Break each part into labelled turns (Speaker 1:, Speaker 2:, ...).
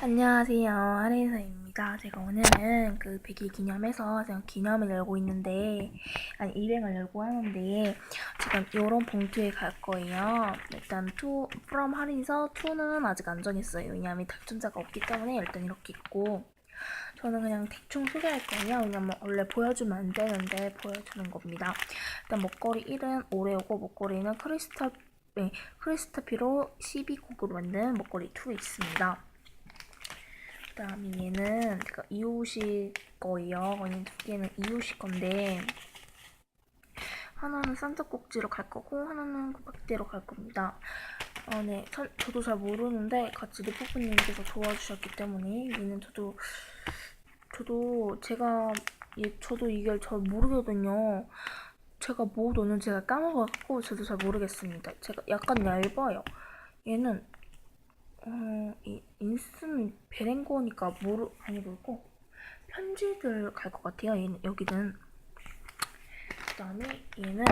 Speaker 1: 안녕하세요. 하레이사입니다. 제가 오늘은 그 100일 기념해서 제가 기념을 열고 있는데, 아니, 200을 열고 하는데, 지금 요런 봉투에 갈 거예요. 일단 2, from 할인서 2는 아직 안 정했어요. 왜냐하면 답존자가 없기 때문에 일단 이렇게 있고, 저는 그냥 대충 소개할 거예요. 왜냐면 원래 보여주면 안 되는데 보여주는 겁니다. 일단 목걸이 1은 오레오고, 목걸이는 크리스탈, 네, 크리스타피로 12곡으로 만든 목걸이 2 있습니다. 그 다음에 얘는 제가 이호식 거예요. 얘는 두 개는 이호식 건데 하나는 산타 꼭지로 갈 거고 하나는 국박대로 갈 겁니다. 어, 네, 선- 저도 잘 모르는데 같이 리포프님께서 도와주셨기 때문에 얘는 저도 저도 제가 얘 저도 이걸 잘 모르거든요. 제가 뭐 넣는지 제가 까먹어갖고 저도 잘 모르겠습니다. 제가 약간 얇아요. 얘는 어, 이 인스는 베렌거니까 모르 아니 모르고 편지들 갈 것 같아요. 얘는 여기는 그다음에 얘는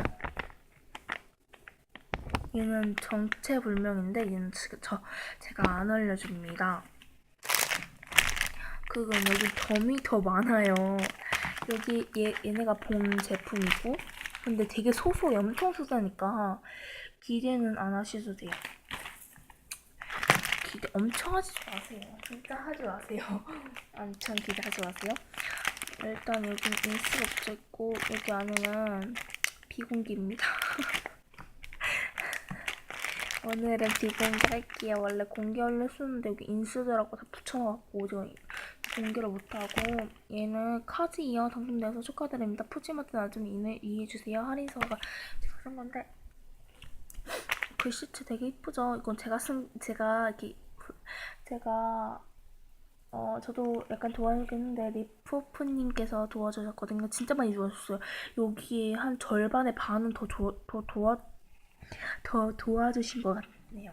Speaker 1: 얘는 정체불명인데 얘는 저 제가 안 알려줍니다. 그건 여기 점이 더 많아요. 여기 얘 얘네가 본 제품이고 근데 되게 소소해 엄청 소소하니까 기대는 안 하셔도 돼요. 기대 엄청 하지 마세요. 진짜 하지 마세요. 엄청 기대하지 마세요. 일단 여기 인스가 붙어 있고 여기 안에는 비공개입니다. 오늘은 비공개 할게요. 원래 공개하려 했었는데 여기 인스들하고 다 붙여놔갖고 제가 공개를 못하고 얘는 카드 이어 당첨돼서 축하드립니다. 푸짐하게 나좀 이해해주세요. 할인서가 제가 쓴 건데 글씨체 되게 이쁘죠? 이건 제가 쓴 제가 이렇게 제가 어 저도 약간 도와주긴 했는데 리프프님께서 도와주셨거든요. 진짜 많이 도와줬어요. 여기에 한 절반의 반은 더, 도, 더 도와 더 도와주신 것 같네요.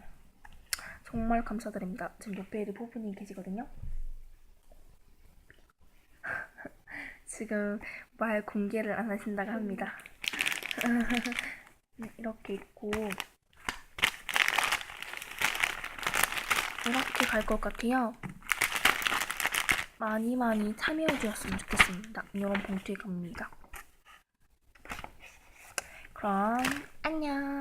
Speaker 1: 정말 감사드립니다. 지금 옆에 리프프님 계시거든요. 지금 말 공개를 안 하신다고 합니다. 네, 이렇게 있고 이렇게 갈 것 같아요. 많이 많이 참여해 주셨으면 좋겠습니다. 이런 봉투에 갑니다. 그럼 안녕.